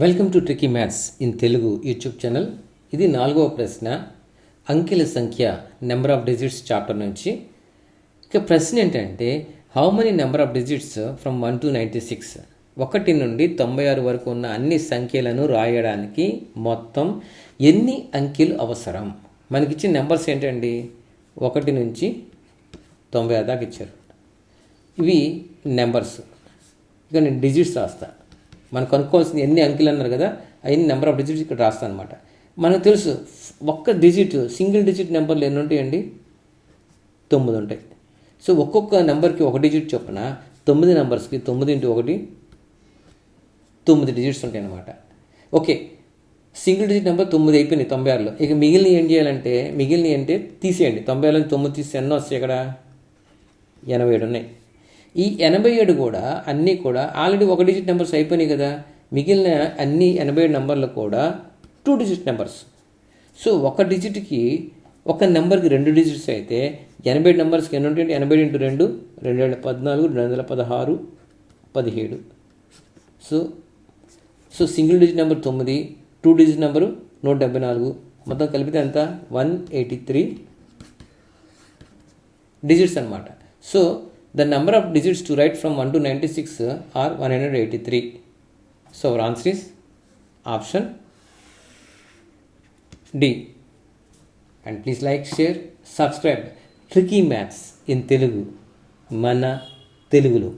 Welcome to tricky maths in Telugu YouTube channel ఇది నాలుగవ ప్రశ్న. అంకెల సంఖ్య నెంబర్ ఆఫ్ డిజిట్స్ చాప్టర్ నుంచి. ఇక ప్రశ్న ఏంటంటే how many number of digits from one to ninety six ఒకటి నుండి తొంభై ఆరు వరకు ఉన్న అన్ని సంఖ్యలను రాయడానికి మొత్తం ఎన్ని అంకెలు అవసరం? మనకిచ్చిన నెంబర్స్ ఏంటండి? ఒకటి నుంచి తొంభై ఆరు దాకా ఇచ్చారు. ఇవి నెంబర్స్ ఇక నేను డిజిట్స్ రాస్తాను మనం కనుక్కోవాల్సింది ఎన్ని అంకెలు అన్నారు కదా అవన్నీ నెంబర్ ఆఫ్ డిజిట్స్ ఇక్కడ రాస్తాను అనమాట మనకు తెలుసు ఒక్క డిజిట్ సింగిల్ డిజిట్ నెంబర్లు ఎన్ని ఉంటాయండి తొమ్మిది ఉంటాయి. సో ఒక్కొక్క నెంబర్కి ఒక డిజిట్ చొప్పున తొమ్మిది నెంబర్స్కి తొమ్మిది ఇంటూ ఒకటి తొమ్మిది డిజిట్స్ ఉంటాయి అన్నమాట. ఓకే సింగిల్ డిజిట్ నెంబర్ తొమ్మిది అయిపోయినాయి తొంభై ఆరులో. ఇక మిగిలిన ఏం చేయాలంటే మిగిలిన అంటే తీసేయండి. తొంభై ఆరులో తొమ్మిది తీసి ఎన్నో వస్తాయి ఇక్కడ? ఎనభై ఏడు ఉన్నాయి. ఈ ఎనభై ఏడు కూడా అన్నీ కూడా ఆల్రెడీ ఒక డిజిట్ నెంబర్స్ అయిపోయినాయి కదా మిగిలిన అన్ని ఎనభై ఏడు నెంబర్లు కూడా టూ డిజిట్ నెంబర్స్. సో ఒక డిజిట్కి ఒక నెంబర్కి రెండు డిజిట్స్ అయితే ఎనభై ఏడు నెంబర్స్కి ఎన్ని ఉంటాయంటే ఎనభై ఇంటూ రెండు రెండు వేల పద్నాలుగు రెండు వందల పదహారు పదిహేడు. So so single digit number తొమ్మిది టూ డిజిట్ నెంబరు నూట డెబ్బై నాలుగు. మొత్తం కలిపితే ఎంత? వన్ ఎయిటీ త్రీ డిజిట్స్ అనమాట so the number of digits to write from one to ninety six are one hundred eighty three so our answer is option D and please like share subscribe tricky maths in Telugu మన తెలుగులో